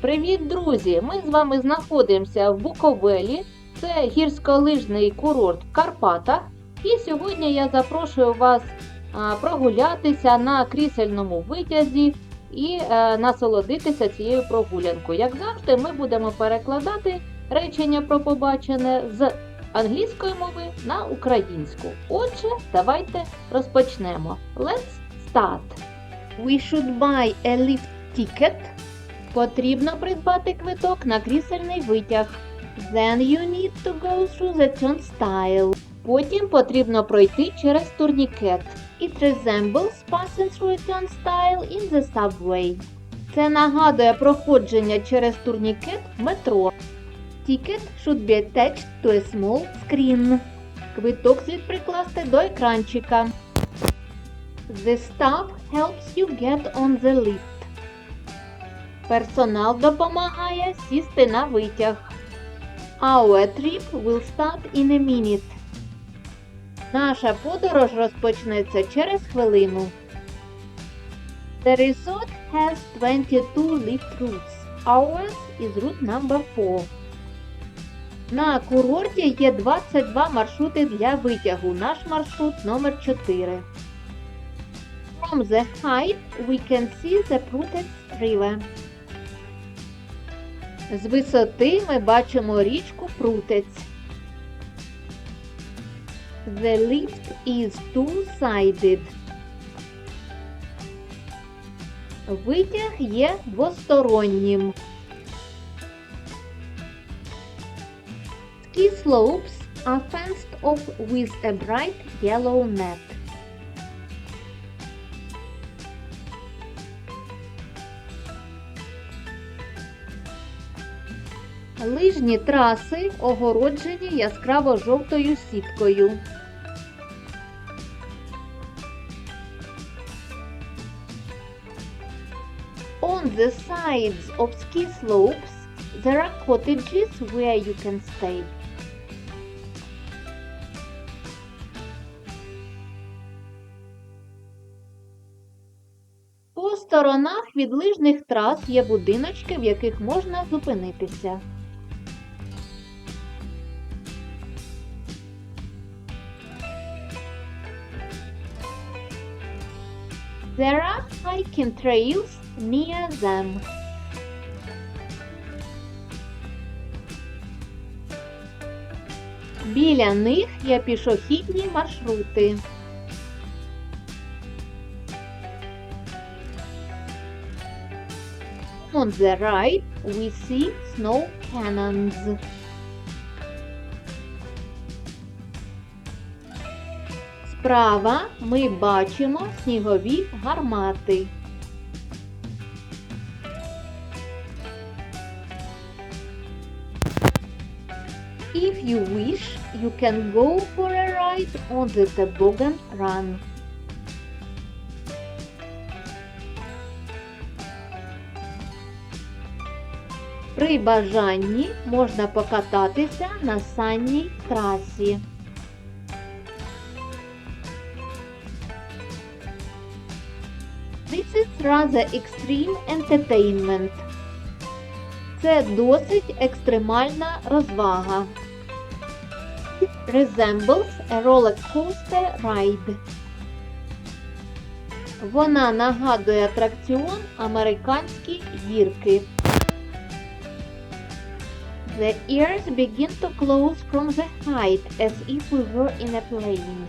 Привіт, друзі! Ми з вами знаходимося в Буковелі. Це гірськолижний курорт в Карпатах. І сьогодні я запрошую вас прогулятися на крісельному витязі і е, насолодитися цією прогулянкою. Як завжди, ми будемо перекладати речення про побачене з англійської мови на українську. Отже, давайте розпочнемо. Let's start. We should buy a lift ticket. Потрібно придбати квиток на крісельний витяг. Then you need to go through the turnstile. Потім потрібно пройти через турнікет. It resembles passing through a turnstile in the subway. Це нагадує проходження через турнікет метро. Ticket should be attached to a small screen. Квиток слід прикласти до екранчика. The staff helps you get on the lift. Персонал допомагає сісти на витяг. Our trip will start in a minute. Наша подорож розпочнеться через хвилину. The resort has 22 lift routes. Ours is route number 4. На курорті є 22 маршрути для витягу. Наш маршрут номер 4. From the height we can see the Prutec River. З висоти ми бачимо річку Прутець. The lift is two-sided. Витяг є двостороннім. Ski slopes are fenced off with a bright yellow net. Лижні траси огороджені яскраво жовтою сіткою. On the sides of ski slopes, there are cottages where you can stay. По сторонах від лижних трас є будиночки, в яких можна зупинитися. There are hiking trails near them. Біля них є пішохідні маршрути. On the right, we see snow cannons. Справа ми бачимо снігові гармати. If you wish, you can go for a ride on the toboggan run. При бажанні можна покататися на санній трасі. Rather extreme entertainment. Це досить екстремальна розвага. Resembles a roller coaster ride. Вона нагадує атракціон американські гірки. The ears begin to close from the height as if we were in a plane.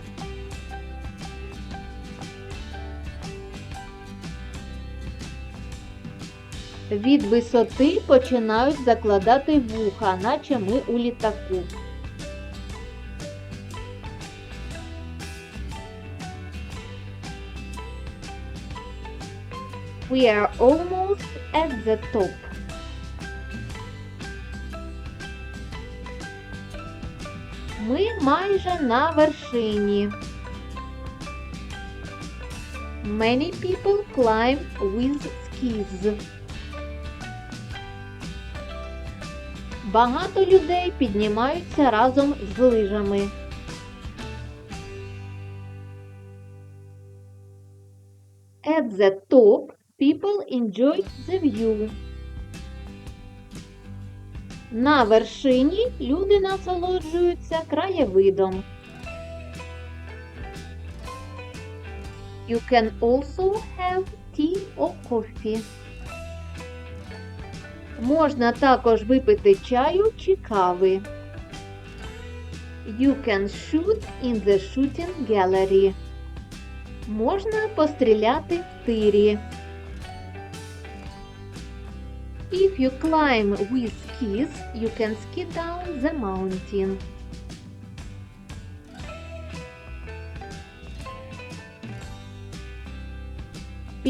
Від висоти починають закладати вуха, наче ми у літаку. We are almost at the top. Ми майже на вершині. Many people climb with skis. Багато людей піднімаються разом з лижами. At the top, people enjoy the view. На вершині люди насолоджуються краєвидом. You can also have tea or coffee. Можна також випити чаю чи кави. You can shoot in the shooting gallery. Можна постріляти в тирі. If you climb with skis, you can ski down the mountain.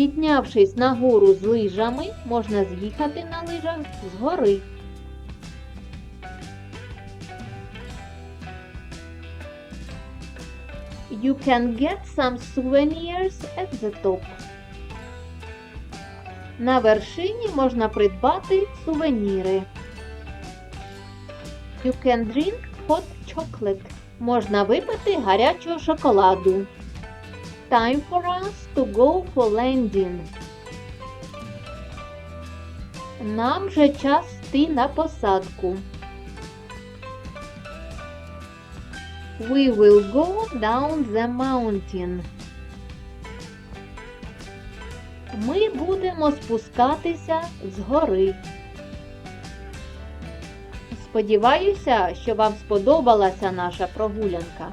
Піднявшись на гору з лижами, можна з'їхати на лижах з гори. You can get some souvenirs at the top. На вершині можна придбати сувеніри. You can drink hot chocolate. Можна випити гарячого шоколаду. Time for us to go for landing. Нам вже час йти на посадку. We will go down the mountain. Ми будемо спускатися з гори. Сподіваюся, що вам сподобалася наша прогулянка.